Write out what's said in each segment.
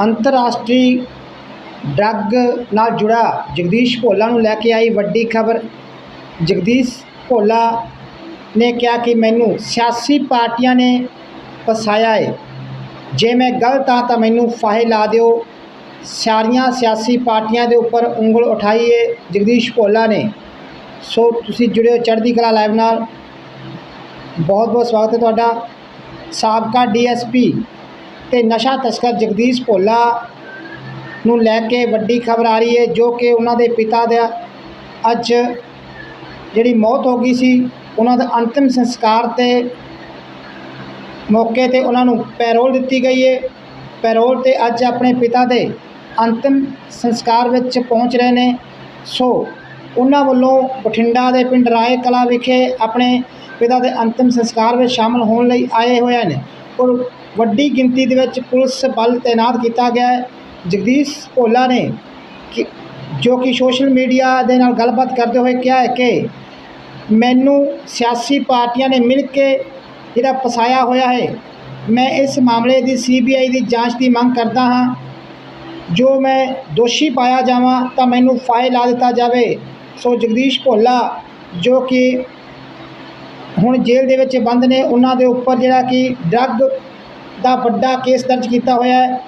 ਅੰਤਰਰਾਸ਼ਟਰੀ ਡਰੱਗ ਨਾਲ ਜੁੜਾ ਜਗਦੀਸ਼ ਭੋਲਾ ਨੂੰ ਲੈ ਕੇ ਆਈ ਵੱਡੀ ਖਬਰ। ਜਗਦੀਸ਼ ਭੋਲਾ ਨੇ ਕਿਹਾ ਕਿ ਮੈਨੂੰ ਸਿਆਸੀ ਪਾਰਟੀਆਂ ਨੇ ਫਸਾਇਆ ਹੈ ਜੇ ਮੈਂ ਗਲਤ ਹਾਂ ਤਾਂ ਮੈਨੂੰ ਫਾਹੇ ਲਾ ਦਿਓ। ਸਾਰੀਆਂ ਸਿਆਸੀ ਪਾਰਟੀਆਂ ਦੇ ਉੱਪਰ ਉਂਗਲ ਉਠਾਈ ਹੈ ਜਗਦੀਸ਼ ਭੋਲਾ ਨੇ। ਸੋ ਤੁਸੀਂ ਜੁੜਿਓ ਚੜ੍ਹਦੀ ਕਲਾ ਲਾਈਵ ਨਾਲ। ਬਹੁਤ ਬਹੁਤ ਸਵਾਗਤ ਹੈ ਤੁਹਾਡਾ। ਸਾਬਕਾ ਡੀਐਸਪੀ ਤੇ ਨਸ਼ਾ ਤਸਕਰ ਜਗਦੀਸ਼ ਭੋਲਾ ਨੂੰ ਲੈ ਕੇ ਵੱਡੀ ਖਬਰ ਆ ਰਹੀ ਹੈ, ਜੋ ਕਿ ਉਹਨਾਂ ਦੇ ਪਿਤਾ ਦਾ ਅੱਜ ਜਿਹੜੀ ਮੌਤ ਹੋ ਗਈ ਸੀ, ਉਹਨਾਂ ਦਾ ਅੰਤਿਮ ਸੰਸਕਾਰ ਤੇ ਮੌਕੇ ਤੇ ਉਹਨਾਂ ਨੂੰ ਪੈਰੋਲ ਦਿੱਤੀ ਗਈ ਹੈ। ਪੈਰੋਲ ਤੇ ਅੱਜ ਆਪਣੇ ਪਿਤਾ ਦੇ ਅੰਤਿਮ ਸੰਸਕਾਰ ਵਿੱਚ ਪਹੁੰਚ ਰਹੇ ਨੇ। ਸੋ ਉਹਨਾਂ ਵੱਲੋਂ ਬਠਿੰਡਾ ਦੇ ਪਿੰਡ ਰਾਏ ਕਲਾ ਵਿਖੇ ਆਪਣੇ ਪਿਤਾ ਦੇ ਅੰਤਿਮ ਸੰਸਕਾਰ ਵਿੱਚ ਸ਼ਾਮਲ ਹੋਣ ਲਈ ਆਏ ਹੋਏ ਨੇ। ਔਰ ਵੱਡੀ ਗਿਣਤੀ ਦੇ ਵਿੱਚ ਪੁਲਿਸ ਬਲ ਤਾਇਨਾਤ ਕੀਤਾ ਗਿਆ ਹੈ। ਜਗਦੀਸ਼ ਭੋਲਾ ਨੇ ਜੋ ਕਿ ਸੋਸ਼ਲ ਮੀਡੀਆ ਦੇ ਨਾਲ ਗੱਲਬਾਤ ਕਰਦੇ ਹੋਏ ਕਿਹਾ ਹੈ ਕਿ ਮੈਨੂੰ ਸਿਆਸੀ ਪਾਰਟੀਆਂ ਨੇ ਮਿਲ ਕੇ ਜਿਹੜਾ ਫਸਾਇਆ ਹੋਇਆ ਹੈ, ਮੈਂ ਇਸ ਮਾਮਲੇ ਦੀ ਸੀਬੀਆਈ ਦੀ ਜਾਂਚ ਦੀ ਮੰਗ ਕਰਦਾ ਹਾਂ। ਜੋ ਮੈਂ ਦੋਸ਼ੀ ਪਾਇਆ ਜਾਵਾਂ ਤਾਂ ਮੈਨੂੰ ਫਾਈਲ ਲਾ ਦਿੱਤਾ ਜਾਵੇ। ਸੋ ਜਗਦੀਸ਼ ਭੋਲਾ ਜੋ ਕਿ ਹੁਣ ਜੇਲ੍ਹ ਦੇ ਵਿੱਚ ਬੰਦ ਨੇ, ਉਹਨਾਂ ਦੇ ਉੱਪਰ ਜਿਹੜਾ ਕਿ ਡਰੱਗ ਦਾ ਵੱਡਾ ਕੇਸ ਦਰਜ ਕੀਤਾ ਹੋਇਆ ਹੈ।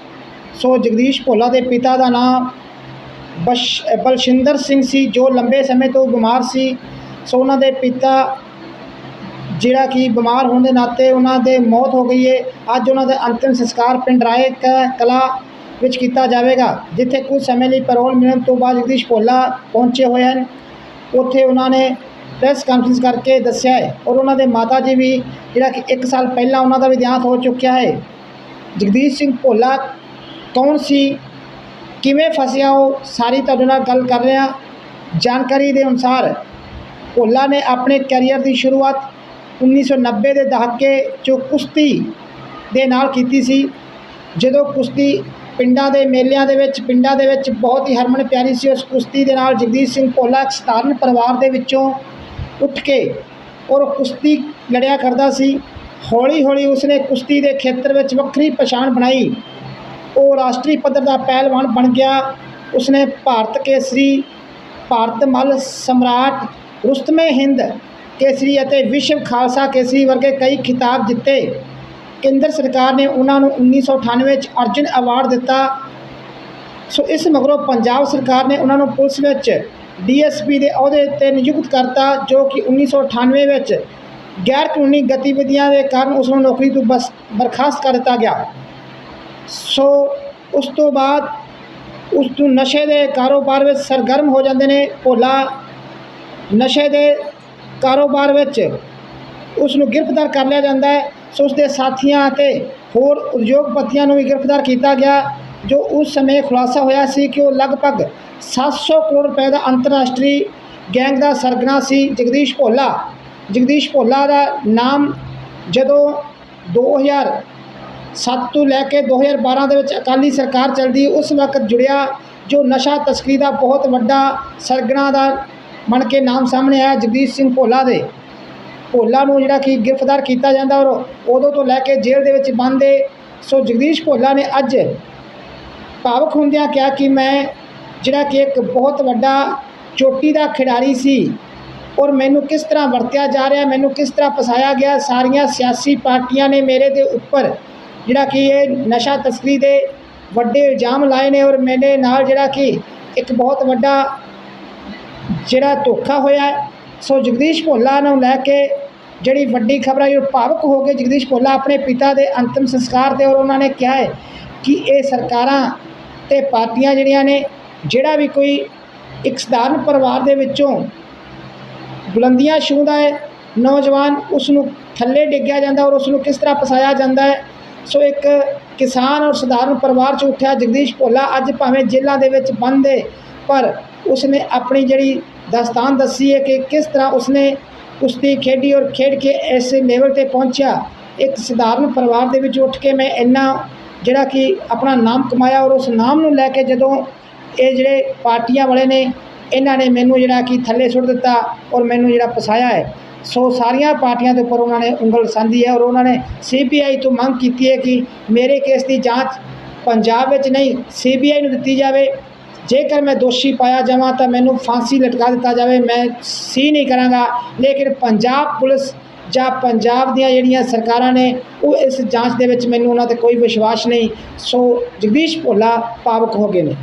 ਸੋ ਜਗਦੀਸ਼ ਭੋਲਾ ਦੇ ਪਿਤਾ ਦਾ ਨਾਮ ਬਸ਼ ਬਲਸ਼ਿੰਦਰ ਸਿੰਘ ਸੀ, ਜੋ ਲੰਬੇ ਸਮੇਂ ਤੋਂ ਬਿਮਾਰ ਸੀ। ਸੋ ਉਹਨਾਂ ਦੇ ਪਿਤਾ ਜਿਹੜਾ ਕਿ ਬਿਮਾਰ ਹੋਣ ਦੇ ਨਾਤੇ ਉਹਨਾਂ ਦੇ ਮੌਤ ਹੋ ਗਈ ਹੈ। ਅੱਜ ਉਹਨਾਂ ਦਾ ਅੰਤਿਮ ਸੰਸਕਾਰ ਪਿੰਡ ਰਾਏ ਕ- ਕਲਾ ਵਿੱਚ ਕੀਤਾ ਜਾਵੇਗਾ, ਜਿੱਥੇ ਕੁਝ ਸਮੇਂ ਲਈ ਪੈਰੋਲ ਮਿਲਣ ਤੋਂ ਬਾਅਦ ਜਗਦੀਸ਼ ਭੋਲਾ ਪਹੁੰਚੇ ਹੋਏ ਹਨ। ਉੱਥੇ ਉਹਨਾਂ ਨੇ ਪ੍ਰੈਸ ਕਾਨਫਰੰਸ ਕਰਕੇ ਦੱਸਿਆ ਹੈ ਔਰ ਉਹਨਾਂ ਦੇ ਮਾਤਾ ਜੀ ਵੀ ਜਿਹੜਾ ਕਿ 1 ਸਾਲ ਪਹਿਲਾਂ ਉਹਨਾਂ ਦਾ ਵੀ ਦੇਹਾਂਤ ਹੋ ਚੁੱਕਿਆ ਹੈ। ਜਗਦੀਸ਼ ਸਿੰਘ ਭੋਲਾ, ਕੌਣ ਸੀ? ਕਿਵੇਂ ਫਸਿਆ ਉਹ? ਸਾਰੀ ਤੁਹਾਡੇ ਨਾਲ ਗੱਲ ਕਰ ਰਿਹਾ। ਜਾਣਕਾਰੀ ਦੇ ਅਨੁਸਾਰ ਭੋਲਾ ਨੇ ਆਪਣੇ ਕੈਰੀਅਰ ਦੀ ਸ਼ੁਰੂਆਤ 1990 ਦੇ ਦਹਾਕੇ 'ਚੋਂ ਕੁਸ਼ਤੀ ਦੇ ਨਾਲ ਕੀਤੀ ਸੀ। ਜਦੋਂ ਕੁਸ਼ਤੀ ਪਿੰਡਾਂ ਦੇ ਮੇਲਿਆਂ ਦੇ ਵਿੱਚ, ਪਿੰਡਾਂ ਦੇ ਵਿੱਚ ਬਹੁਤ ਹੀ ਹਰਮਨ ਪਿਆਰੀ ਸੀ। ਉਸ ਕੁਸ਼ਤੀ ਦੇ ਨਾਲ ਜਗਦੀਸ਼ ਸਿੰਘ ਭੋਲਾ ਸਤਾਰਨ ਪਰਿਵਾਰ ਦੇ ਵਿੱਚੋਂ ਉੱਠ ਕੇ ਔਰ ਕੁਸ਼ਤੀ ਲੜਿਆ ਕਰਦਾ ਸੀ। ਹੌਲੀ ਹੌਲੀ ਉਸਨੇ ਕੁਸ਼ਤੀ ਦੇ ਖੇਤਰ ਵਿੱਚ ਵੱਖਰੀ ਪਛਾਣ ਬਣਾਈ। ਉਹ ਰਾਸ਼ਟਰੀ ਪੱਧਰ ਦਾ ਪਹਿਲਵਾਨ ਬਣ ਗਿਆ। ਉਸਨੇ ਭਾਰਤ ਕੇਸਰੀ, ਭਾਰਤ ਮੱਲ ਸਮਰਾਟ, ਰੁਸਤਮੇ ਹਿੰਦ ਕੇਸਰੀ ਅਤੇ ਵਿਸ਼ਵ ਖਾਲਸਾ ਕੇਸਰੀ ਵਰਗੇ ਕਈ ਖਿਤਾਬ ਜਿੱਤੇ। ਕੇਂਦਰ ਸਰਕਾਰ ਨੇ ਉਹਨਾਂ ਨੂੰ 1998 ਵਿੱਚ ਅਰਜੁਨ ਅਵਾਰਡ ਦਿੱਤਾ। ਸੋ ਇਸ ਮਗਰੋਂ ਪੰਜਾਬ ਸਰਕਾਰ ਨੇ ਉਹਨਾਂ ਨੂੰ ਪੁਲਿਸ ਵਿੱਚ ਡੀਐਸਪੀ ਦੇ ਅਹੁਦੇ ਤੇ ਨਿਯੁਕਤ ਕਰਤਾ, ਜੋ ਕਿ 1998 ਵਿੱਚ ਗੈਰ ਕਾਨੂੰਨੀ ਗਤੀਵਿਧੀਆਂ ਦੇ ਕਾਰਨ ਉਸ ਨੂੰ ਨੌਕਰੀ ਤੋਂ ਬਸ ਬਰਖਾਸਤ ਕਰ ਦਿੱਤਾ ਗਿਆ। ਸੋ ਉਸ ਤੋਂ ਬਾਅਦ ਉਸ ਨੂੰ ਨਸ਼ੇ ਦੇ ਕਾਰੋਬਾਰ ਵਿੱਚ ਸਰਗਰਮ ਹੋ ਜਾਂਦੇ ਨੇ। ਭੋਲਾ ਨਸ਼ੇ ਦੇ ਕਾਰੋਬਾਰ ਵਿੱਚ ਉਸ ਨੂੰ ਗ੍ਰਿਫਤਾਰ ਕਰ ਲਿਆ ਜਾਂਦਾ ਹੈ। ਸੋ ਉਸ ਦੇ ਸਾਥੀਆਂ ਅਤੇ ਹੋਰ ਉਦਯੋਗਪਤੀਆਂ ਨੂੰ ਵੀ ਗ੍ਰਿਫਤਾਰ ਕੀਤਾ ਗਿਆ। ਜੋ ਉਸ ਸਮੇਂ ਖੁਲਾਸਾ ਹੋਇਆ ਸੀ ਕਿ ਉਹ ਲਗਭਗ 700 ਕਰੋੜ ਰੁਪਏ ਦਾ ਅੰਤਰਰਾਸ਼ਟਰੀ ਗੈਂਗ ਦਾ ਸਰਗਨਾ ਸੀ, ਜਗਦੀਸ਼ ਭੋਲਾ। ਜਗਦੀਸ਼ ਭੋਲਾ ਦਾ ਨਾਮ ਜਦੋਂ 2007 ਤੋਂ ਲੈ ਕੇ 2012 ਦੇ ਵਿੱਚ ਅਕਾਲੀ ਸਰਕਾਰ ਚੱਲਦੀ, ਉਸ ਵਕਤ ਜੁੜਿਆ ਜੋ ਨਸ਼ਾ ਤਸਕਰੀ ਦਾ ਬਹੁਤ ਵੱਡਾ ਸਰਗਨਾ ਦਾ ਬਣ ਕੇ ਨਾਮ ਸਾਹਮਣੇ ਆਇਆ, ਜਗਦੀਸ਼ ਸਿੰਘ ਭੋਲਾ ਦੇ। ਭੋਲਾ ਨੂੰ ਜਿਹੜਾ ਕਿ ਗ੍ਰਿਫਤਾਰ ਕੀਤਾ ਜਾਂਦਾ ਔਰ ਉਦੋਂ ਤੋਂ ਲੈ ਕੇ ਜੇਲ੍ਹ ਦੇ ਵਿੱਚ ਬੰਦ ਹੈ ਸੋ ਜਗਦੀਸ਼ ਭੋਲਾ ਨੇ ਅੱਜ ਭਾਵਕ ਹੁੰਦਿਆਂ ਕਿਹਾ ਕਿ ਮੈਂ ਜਿਹੜਾ ਕਿ ਇੱਕ ਬਹੁਤ ਵੱਡਾ ਚੋਟੀ ਦਾ ਖਿਡਾਰੀ ਸੀ ਔਰ ਮੈਨੂੰ ਕਿਸ ਤਰ੍ਹਾਂ ਵਰਤਿਆ ਜਾ ਰਿਹਾ, ਮੈਨੂੰ ਕਿਸ ਤਰ੍ਹਾਂ ਫਸਾਇਆ ਗਿਆ, ਸਾਰੀਆਂ ਸਿਆਸੀ ਪਾਰਟੀਆਂ ਨੇ ਮੇਰੇ ਦੇ ਉੱਪਰ ਜਿਹੜਾ ਕਿ ਇਹ ਨਸ਼ਾ ਤਸਕਰੀ ਦੇ ਵੱਡੇ ਇਲਜ਼ਾਮ ਲਾਏ ਨੇ ਔਰ ਮੇਰੇ ਨਾਲ ਜਿਹੜਾ ਕਿ ਇੱਕ ਬਹੁਤ ਵੱਡਾ ਜਿਹੜਾ ਧੋਖਾ ਹੋਇਆ ਸੋ ਜਗਦੀਸ਼ ਭੋਲਾ ਨੂੰ ਲੈ ਕੇ ਜਿਹੜੀ ਵੱਡੀ ਖਬਰ ਆਈ, ਉਹ ਭਾਵਕ ਹੋ ਕੇ ਜਗਦੀਸ਼ ਭੋਲਾ ਆਪਣੇ ਪਿਤਾ ਦੇ ਅੰਤਮ ਸੰਸਕਾਰ ਤੇ ਔਰ ਉਹਨਾਂ ਨੇ ਕਿਹਾ ਹੈ ਕਿ ਇਹ ਸਰਕਾਰਾਂ ਤੇ ਪਾਰਟੀਆਂ ਜਿਹੜੀਆਂ ਨੇ, ਜਿਹੜਾ ਵੀ ਕੋਈ ਇੱਕ ਸਧਾਰਨ ਪਰਿਵਾਰ ਦੇ ਵਿੱਚੋਂ ਬੁਲੰਦੀਆਂ ਛੂਹਦਾ ਹੈ, ਨੌਜਵਾਨ ਉਸ ਨੂੰ ਥੱਲੇ ਡਿੱਗਿਆ ਜਾਂਦਾ ਔਰ ਉਸ ਨੂੰ ਕਿਸ ਤਰ੍ਹਾਂ ਫਸਾਇਆ ਜਾਂਦਾ ਹੈ, ਸੋ ਇੱਕ ਕਿਸਾਨ ਔਰ ਸਧਾਰਨ ਪਰਿਵਾਰ 'ਚ ਉੱਠਿਆ ਜਗਦੀਸ਼ ਭੋਲਾ, ਅੱਜ ਭਾਵੇਂ ਜੇਲ੍ਹਾਂ ਦੇ ਵਿੱਚ ਬੰਦ ਹੈ ਪਰ ਉਸਨੇ ਆਪਣੀ ਜਿਹੜੀ ਦਾਸਤਾਨ ਦੱਸੀ ਹੈ ਕਿ ਕਿਸ ਤਰ੍ਹਾਂ ਉਸਨੇ ਕੁਸ਼ਤੀ ਖੇਡੀ ਔਰ ਖੇਡ ਕੇ ਇਸ ਲੈਵਲ ਤੇ ਪਹੁੰਚਿਆ, ਇੱਕ ਸਧਾਰਨ ਪਰਿਵਾਰ ਦੇ ਵਿੱਚ ਉੱਠ ਕੇ ਮੈਂ ਇੰਨਾ ਜਿਹੜਾ ਕਿ ਆਪਣਾ ਨਾਮ ਕਮਾਇਆ ਔਰ ਉਸ ਨਾਮ ਨੂੰ ਲੈ ਕੇ ਜਦੋਂ ਇਹ ਜਿਹੜੇ ਪਾਰਟੀਆਂ ਵਾਲੇ ਨੇ, ਇਹਨਾਂ ਨੇ ਮੈਨੂੰ ਜਿਹੜਾ ਕਿ ਥੱਲੇ ਸੁੱਟ ਦਿੱਤਾ ਔਰ ਮੈਨੂੰ ਜਿਹੜਾ ਫਸਾਇਆ ਹੈ। ਸੋ ਸਾਰੀਆਂ ਪਾਰਟੀਆਂ ਦੇ ਉੱਪਰ ਉਹਨਾਂ ਨੇ ਉਂਗਲ ਸੰਦੀ ਹੈ ਔਰ ਉਹਨਾਂ ਨੇ ਸੀਬੀਆਈ ਤੋਂ ਮੰਗ ਕੀਤੀ ਹੈ ਕਿ ਮੇਰੇ ਕੇਸ ਦੀ ਜਾਂਚ ਪੰਜਾਬ ਵਿੱਚ ਨਹੀਂ ਸੀਬੀਆਈ ਨੂੰ ਦਿੱਤੀ ਜਾਵੇ। ਜੇਕਰ ਮੈਂ ਦੋਸ਼ੀ ਪਾਇਆ ਜਾਵਾਂ ਤਾਂ ਮੈਨੂੰ ਫਾਂਸੀ ਲਟਕਾ ਦਿੱਤਾ ਜਾਵੇ। ਮੈਂ ਸੀ ਨਹੀਂ ਕਰਾਂਗਾ। ਲੇਕਿਨ ਪੰਜਾਬ ਪੁਲਿਸ ਜਾਂ ਪੰਜਾਬ ਦੀਆਂ ਜਿਹੜੀਆਂ ਸਰਕਾਰਾਂ ਨੇ, ਉਹ ਇਸ ਜਾਂਚ ਦੇ ਵਿੱਚ ਮੈਨੂੰ ਉਹਨਾਂ ਤੇ ਕੋਈ ਵਿਸ਼ਵਾਸ ਨਹੀਂ। ਸੋ ਜਗਦੀਸ਼ ਭੋਲਾ ਭਾਵੁਕ ਹੋ ਗਏ ਨੇ।